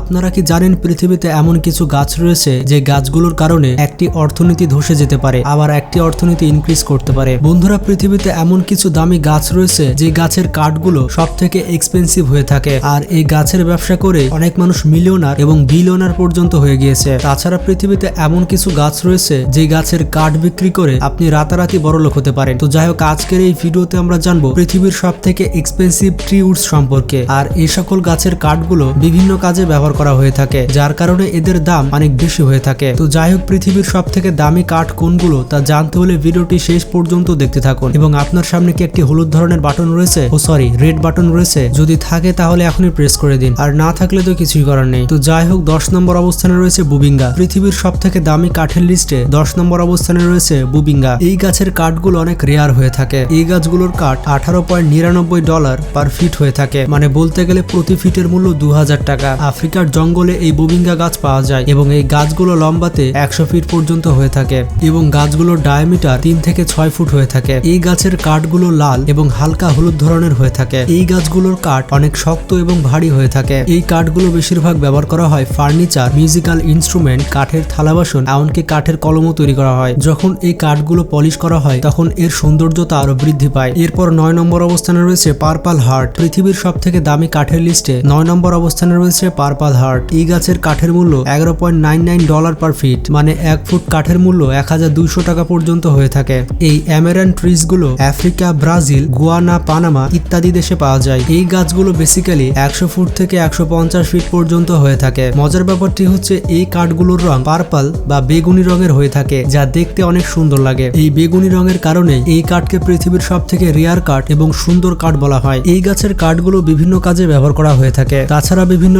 আপনারা কি জানেন পৃথিবীতে এমন কিছু গাছ রয়েছে যে গাছগুলোর কারণে একটি অর্থনীতি ধসে যেতে পারে, আবার একটি অর্থনীতি ইনক্রিজ করতে পারে? বন্ধুরা, পৃথিবীতে এমন কিছু দামি গাছ রয়েছে যে গাছের কাঠগুলো সব থেকে এক্সপেন্সিভ হয়ে থাকে, আর এই গাছের ব্যবসা করে অনেক মানুষ মিলিয়নার এবং বিলিয়নার পর্যন্ত হয়ে গিয়েছে। তাছাড়া পৃথিবীতে এমন কিছু গাছ রয়েছে যে গাছের কাঠ বিক্রি করে আপনি রাতারাতি বড়লোক হতে পারেন। তো যাই হোক, আজকের এই ভিডিওতে আমরা জানব পৃথিবীর সব থেকে এক্সপেন্সিভ ট্রি উডস সম্পর্কে, আর এই সকল গাছের কাঠগুলো বিভিন্ন কাজে ব্যবহার করা হয়ে থাকে, যার কারণে এদের দাম অনেক বেশি হয়ে থাকে। তো যাই হোক, পৃথিবীর সব থেকে দামি কাঠ কোনগুলো তা জানতে হলে ভিডিওটি শেষ পর্যন্ত দেখতে থাকুন। এবং আপনার সামনে কি একটি হলুদ ধরনের বাটন রয়েছে? ও সরি রেড বাটন রয়েছে। যদি থাকে, তাহলে এখনই প্রেস করে দিন। আর না থাকলে তো কিছুই করার নেই। তো যাই হোক, দশ নম্বর অবস্থানে রয়েছে বুবিঙ্গা। পৃথিবীর সব থেকে দামি কাঠের লিস্টে দশ নম্বর অবস্থানে রয়েছে বুবিঙ্গা। এই গাছের কাঠগুলো অনেক রেয়ার হয়ে থাকে। এই গাছগুলোর কাঠ আঠারো পয়েন্ট নিরানব্বই ডলার পার ফিট হয়ে থাকে। মানে বলতে গেলে প্রতি ফিটের মূল্য দু হাজার টাকা। টাকা আফ্রিকার জঙ্গলে এই বুবিঙ্গা গাছ পাওয়া যায় এবং এই গাছগুলো লম্বাতে একশো ফিট পর্যন্ত হয়ে থাকে এবং গাছগুলোর ডায়ামিটার তিন থেকে ছয় ফুট হয়ে থাকে। এই গাছের কাঠগুলো লাল এবং হালকা হলুদ ধরনের হয়ে থাকে। এই গাছগুলোর কাঠ অনেক শক্ত এবং ভারী হয়ে থাকে। এই কাঠগুলো বেশিরভাগ ব্যবহার করা হয় ফার্নিচার, মিউজিক্যাল ইনস্ট্রুমেন্ট, কাঠের থালা বাসন, এমনকি কাঠের কলমও তৈরি করা হয়। যখন এই কাঠগুলো পলিশ করা হয়, তখন এর সৌন্দর্যতা আরও বৃদ্ধি পায়। এরপর নয় নম্বর অবস্থানে রয়েছে পার্পাল হার্ট। পৃথিবীর সব থেকে দামি কাঠের লিস্টে নয় নম্বর অবস্থানে রয়েছে পার্পাল হার্ট এই গাছের কাঠের মূল্য এগারো point nine nine dollar per feet মানে এক ফুট কাঠের মূল্য এক হাজার দুইশো টাকা পর্যন্ত হয়ে থাকে। এই অ্যামেরান ট্রিজগুলো আফ্রিকা, ব্রাজিল, গুয়ানা, পানামা ইত্যাদি দেশে পাওয়া যায়। এই গাছগুলো বেসিক্যালি একশো ফুট থেকে একশো পঞ্চাশ ফিট পর্যন্ত হয়ে থাকে। মজার ব্যাপারটি হচ্ছে এই কাঠগুলোর রং পার্পল বা বেগুনি রঙের হয়ে থাকে, যা দেখতে অনেক সুন্দর লাগে। এই বেগুনি রঙের কারণে এই কাঠকে পৃথিবীর সব থেকে রেয়ার কাঠ এবং সুন্দর কাঠ বলা হয়। এই গাছের কাঠগুলো বিভিন্ন কাজে ব্যবহার করা হয়ে থাকে। তাছাড়া বিভিন্ন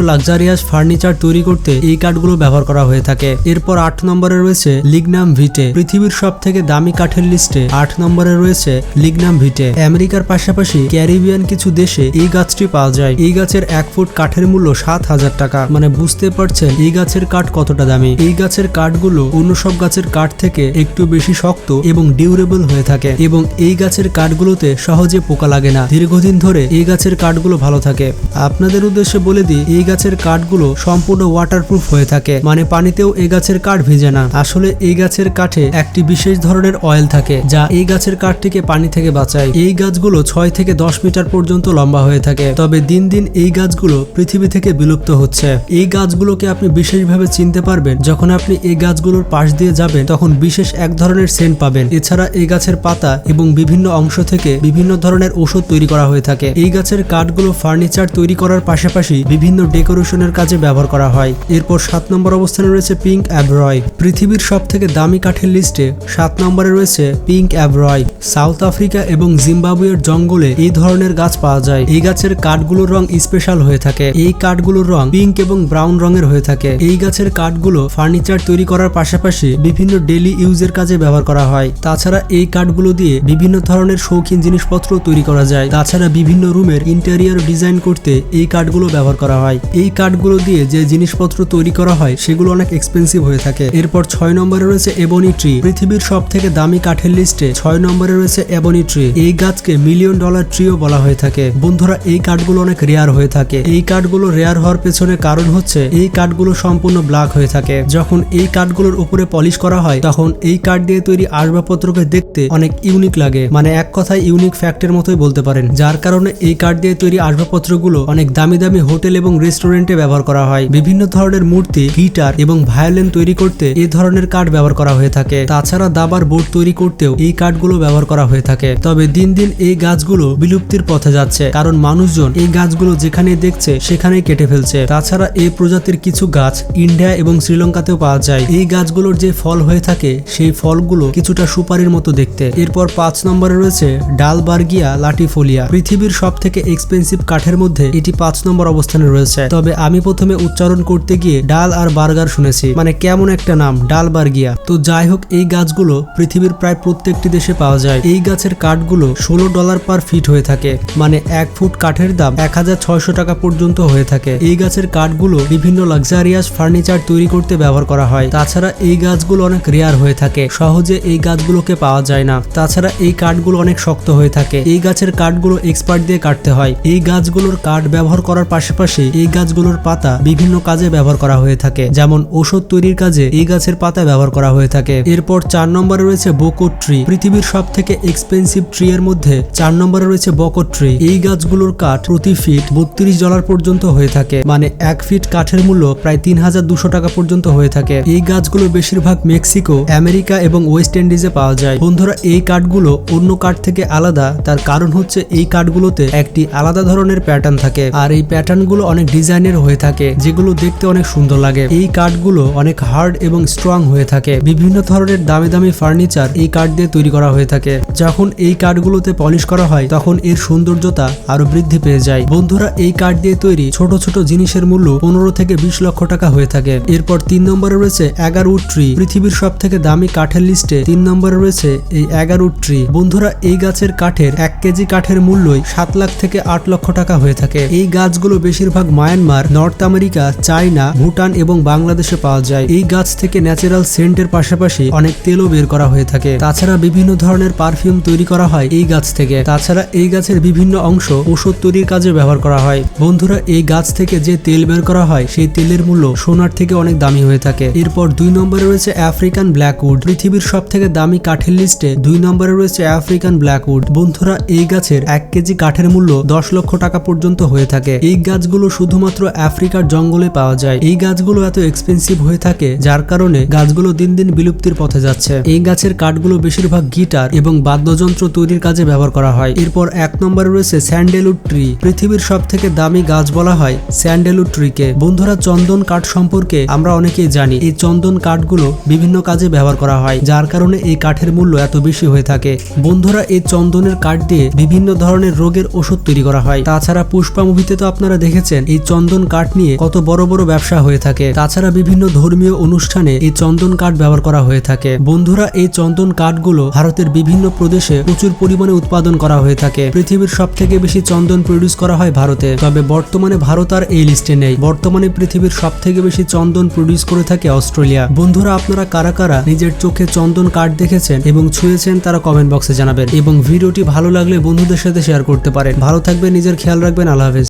লাক্সারিয়াস ফার্নিচার তৈরি করতে এই কাঠগুলো ব্যবহার করা হয়ে থাকে। এরপর আট নম্বরে রয়েছে লিগনাম ভিটে। পৃথিবীর সব থেকে দামি কাঠের লিস্টে আট নম্বরে রয়েছে লিগনাম ভিটে। আমেরিকার পাশাপাশি ক্যারিবিয়ান কিছু দেশে এই গাছটি পাওয়া যায়। এই গাছের এক ফুট কাঠের মূল্য সাত হাজার টাকা। মানে বুঝতে পারছেন এই গাছের কাঠ কতটা দামি। এই গাছের কাঠগুলো অন্য সব গাছের কাঠ থেকে একটু বেশি শক্ত এবং ডিউরেবল হয়ে থাকে এবং এই গাছের কাঠগুলোতে সহজে পোকা লাগে না। দীর্ঘদিন ধরে এই গাছের কাঠগুলো ভালো থাকে। আপনাদের উদ্দেশ্যে বলে দিই, এই গাছের কাঠগুলো সম্পূর্ণ ওয়াটারপ্রুফ হয়ে থাকে। মানে পানিতেও এই গাছের কাঠ ভিজে না। আসলে এই গাছের কাঠে একটি বিশেষ ধরনের অয়েল থাকে, যা এই গাছের কাঠটিকে পানি থেকে বাঁচায়। এই গাছগুলো ছয় থেকে দশ মিটার পর্যন্ত লম্বা হয়ে থাকে, তবে দিন দিন এই গাছগুলো পৃথিবী থেকে বিলুপ্ত হচ্ছে। এই গাছগুলোকে আপনি বিশেষভাবে চিনতে পারবেন, যখন আপনি এই গাছগুলোর পাশ দিয়ে যাবেন, তখন বিশেষ এক ধরনের সেন্ট পাবেন। এছাড়া এই গাছের পাতা এবং বিভিন্ন অংশ থেকে বিভিন্ন ধরনের ওষুধ তৈরি করা হয়ে থাকে। এই গাছের কাঠগুলো ফার্নিচার তৈরি করার পাশাপাশি বিভিন্ন ডেকোরেশনের কাজে ব্যবহার করা হয়। এরপর সাত নম্বর অবস্থানে রয়েছে পিঙ্ক অ্যাব্রয় পৃথিবীর সব থেকে দামি কাঠের লিস্টে সাত নম্বরে রয়েছে পিঙ্ক অ্যাব্রয় সাউথ আফ্রিকা এবং জিম্বাবুয়ের জঙ্গলে এই ধরনের গাছ পাওয়া যায়। এই গাছের কাঠগুলোর রং স্পেশাল হয়ে থাকে। এই কাঠগুলোর রং পিঙ্ক এবং ব্রাউন রঙের হয়ে থাকে। এই গাছের কাঠগুলো ফার্নিচার তৈরি করার পাশাপাশি বিভিন্ন ডেলি ইউজের কাজে ব্যবহার করা হয়। তাছাড়া এই কাঠগুলো দিয়ে বিভিন্ন ধরনের শৌখিন জিনিসপত্র তৈরি করা যায়। তাছাড়া বিভিন্ন রুমের ইন্টেরিয়র ডিজাইন করতে এই কাঠগুলো ব্যবহার করা হয়। এই কাঠগুলো দিয়ে যে জিনিসপত্র তৈরি করা হয়, সেগুলো অনেক এক্সপেন্সিভ হয়ে থাকে। এরপর ছয় নম্বরে রয়েছে এবনি ট্রি পৃথিবীর সব থেকে দামি কাঠের লিস্টে ছয় নম্বরে রয়েছে এবনি ট্রি এই গাছকে মিলিয়ন ডলার ট্রিও বলা হয়ে থাকে। বন্ধুরা, এই কাঠগুলো অনেক রেয়ার হয়ে থাকে। এই কাঠগুলো রেয়ার হওয়ার পেছনে কারণ হচ্ছে, এই কাঠগুলো সম্পূর্ণ ব্ল্যাক হয়ে থাকে। যখন এই কাঠগুলোর উপরে পলিশ করা হয়, তখন এই কাঠ দিয়ে তৈরি আসবাবপত্রকে দেখতে অনেক ইউনিক লাগে। মানে এক কথায় ইউনিক ফ্যাক্টের মতোই বলতে পারেন। যার কারণে এই কাঠ দিয়ে তৈরি আসবাবপত্রগুলো অনেক দামি দামি হোটেল এবং রেস্টুরেন্টে ব্যবহার করা হয়। বিভিন্ন ধরনের মূর্তি, গিটার এবং ভায়োলিন তৈরি করতে এই ধরনের কাঠ ব্যবহার করা হয়ে থাকে। তাছাড়া দাবার বোর্ড তৈরি করতেও এই কাঠগুলো ব্যবহার করা হয়ে থাকে। তবে দিন দিন এই গাছগুলো বিলুপ্তির পথে যাচ্ছে, কারণ মানুষজন এই গাছগুলো যেখানে দেখছে সেখানেই কেটে ফেলছে। তাছাড়া এই প্রজাতির কিছু গাছ ইন্ডিয়া এবং শ্রীলঙ্কাতেও পাওয়া যায়। এই গাছগুলোর যে ফল হয়ে থাকে, সেই ফলগুলো কিছুটা সুপারির মতো দেখতে। এরপর পাঁচ নম্বরে রয়েছে ডালবার্গিয়া লাটিফোলিয়া। পৃথিবীর সব থেকে এক্সপেন্সিভ কাঠের মধ্যে এটি পাঁচ নম্বর অবস্থানে রয়েছে। তবে আমি প্রথমে উচ্চারণ করতে গিয়ে ডাল আর বার্গার শুনেছি। মানে কেমন একটা নাম, ডাল বার্গিয়া। তো যাই হোক, এই গাছগুলো পৃথিবীর প্রায় প্রত্যেকটি দেশে পাওয়া যায়। এই গাছের কাঠগুলো ষোলো ডলার পার ফিট হয়ে থাকে। মানে এক ফুট কাঠের দাম এক হাজার ছয়শো টাকা পর্যন্ত হয়ে থাকে। এই গাছের কাঠগুলো বিভিন্ন লাক্সারিয়াস ফার্নিচার তৈরি করতে ব্যবহার করা হয়। তাছাড়া এই গাছগুলো অনেক রেয়ার হয়ে থাকে। সহজে এই গাছগুলোকে পাওয়া যায় না। তাছাড়া এই কাঠগুলো অনেক শক্ত হয়ে থাকে। এই গাছের কাঠগুলো এক্সপার্ট দিয়ে কাটতে হয়। এই গাছগুলোর কাঠ ব্যবহার করার পাশাপাশি এই গাছগুলোর পাতা বিভিন্ন কাজে ব্যবহার করা হয়ে থাকে, যেমন ওষুধ তৈরির কাজে এই গাছের পাতা ব্যবহার করা হয়ে থাকে। এরপর চার নম্বরে রয়েছে বকট ট্রি। পৃথিবীর সব থেকে এক্সপেন্সিভ ট্রি এর মধ্যে চার নম্বরে রয়েছে বকট ট্রি। এই গাছগুলোর কাঠ প্রতি ফিট বত্রিশ ডলার পর্যন্ত হয়ে থাকে মানে এক ফিট কাঠের মূল্য প্রায় তিন হাজার দুশো টাকা পর্যন্ত হয়ে থাকে। এই গাছগুলো বেশিরভাগ মেক্সিকো, আমেরিকা এবং ওয়েস্ট ইন্ডিজে পাওয়া যায়। বন্ধুরা, এই কাঠগুলো অন্য কাঠ থেকে আলাদা। তার কারণ হচ্ছে এই কাঠগুলোতে একটি আলাদা ধরনের প্যাটার্ন থাকে। আর এই প্যাটার্নগুলো অনেক ডিজাইনের হয়ে থাকে, যেগুলো দেখতে অনেক সুন্দর লাগে। এই কাঠগুলো অনেক হার্ড এবং স্ট্রং হয়ে থাকে। বিভিন্ন ধরনের দামি দামি ফার্নিচার এই কাঠ দিয়ে তৈরি করা হয়ে থাকে। যখন এই কাঠগুলোতে পলিশ করা হয়, তখন এর সৌন্দর্যতা আরও বৃদ্ধি পেয়ে যায়। বন্ধুরা, এই কাঠ দিয়ে তৈরি ছোট ছোট জিনিসের মূল্য পনেরো থেকে বিশ লক্ষ টাকা হয়ে থাকে। এরপর তিন নম্বরে রয়েছে এগারোউড ট্রি। পৃথিবীর সব থেকে দামি কাঠের লিস্টে তিন নম্বরে রয়েছে এই এগারোউড ট্রি। বন্ধুরা, এই গাছের কাঠের এক কেজি কাঠের মূল্যই সাত লাখ থেকে আট লক্ষ টাকা হয়ে থাকে। এই গাছগুলো বেশিরভাগ Myanmar North America, China, Bhutan এবং বাংলাদেশে পাওয়া যায়। এই গাছ থেকে ন্যাচারাল সেন্টের পাশাপাশি অনেক তেলও বের করা হয়ে থাকে। তাছাড়া বিভিন্ন ধরনের পারফিউম তৈরি করা হয় এই গাছ থেকে। তাছাড়া এই গাছের বিভিন্ন অংশ ওষুধ তৈরির কাজে ব্যবহার করা হয়। বন্ধুরা, এই গাছ থেকে যে তেল বের করা হয়, সেই তেলের মূল্য সোনার থেকে অনেক দামি হয়ে থাকে। এরপর দুই নম্বরে রয়েছে আফ্রিকান ব্ল্যাকউড। পৃথিবীর সব থেকে দামি কাঠের লিস্টে দুই নম্বরে রয়েছে আফ্রিকান ব্ল্যাকউড। বন্ধুরা, এই গাছের এক কেজি কাঠের মূল্য দশ লক্ষ টাকা পর্যন্ত হয়ে থাকে। এই গাছগুলো শুধুমাত্র আফ্রিকার জঙ্গলে পাওয়া যায়। এই গাছগুলো এত এক্সপেন্সিভ হয়ে থাকে, যার কারণে গাছগুলো দিন দিন বিলুপ্তির পথে যাচ্ছে। এই গাছের কাঠগুলো বেশিরভাগ গিটার এবং বাদ্যযন্ত্র তৈরির কাজে ব্যবহার করা হয়। এরপর এক নম্বরে রয়েছে স্যান্ডেলউড ট্রি। পৃথিবীর সব থেকে দামি গাছ বলা হয় স্যান্ডেলউড ট্রিকে বন্ধুরা, চন্দন কাঠ সম্পর্কে আমরা অনেকেই জানি। এই চন্দন কাঠগুলো বিভিন্ন কাজে ব্যবহার করা হয়, যার কারণে এই কাঠের মূল্য এত বেশি হয়ে থাকে। বন্ধুরা, এই চন্দনের কাঠ দিয়ে বিভিন্ন ধরনের রোগের ওষুধ তৈরি করা হয়। তাছাড়া পুষ্পা মুভিতে তো আপনারা দেখেছেন, এই চন্দন কাঠ নিয়ে কত বড় বড় ব্যবসা হয়ে থাকে। তাছাড়া বিভিন্ন ধর্মীয় অনুষ্ঠানে এই চন্দন কাঠ ব্যবহার করা হয়ে থাকে। বন্ধুরা, এই চন্দন কাঠগুলো ভারতের বিভিন্ন প্রদেশে প্রচুর পরিমাণে উৎপাদন করা হয়ে থাকে। পৃথিবীর সব থেকে বেশি চন্দন প্রডিউস করা হয় ভারতে। তবে বর্তমানে ভারত আর এই লিস্টে নেই। বর্তমানে পৃথিবীর সব থেকে বেশি চন্দন প্রডিউস করে থাকে অস্ট্রেলিয়া। বন্ধুরা, আপনারা কারা কারা নিজের চোখে চন্দন কাঠ দেখেছেন এবং ছুঁয়েছেন তারা কমেন্ট বক্সে জানাবেন। এবং ভিডিওটি ভালো লাগলে বন্ধুদের সাথে শেয়ার করতে পারেন। ভালো থাকবেন, নিজের খেয়াল রাখবেন। আল্লাহ হাফেজ।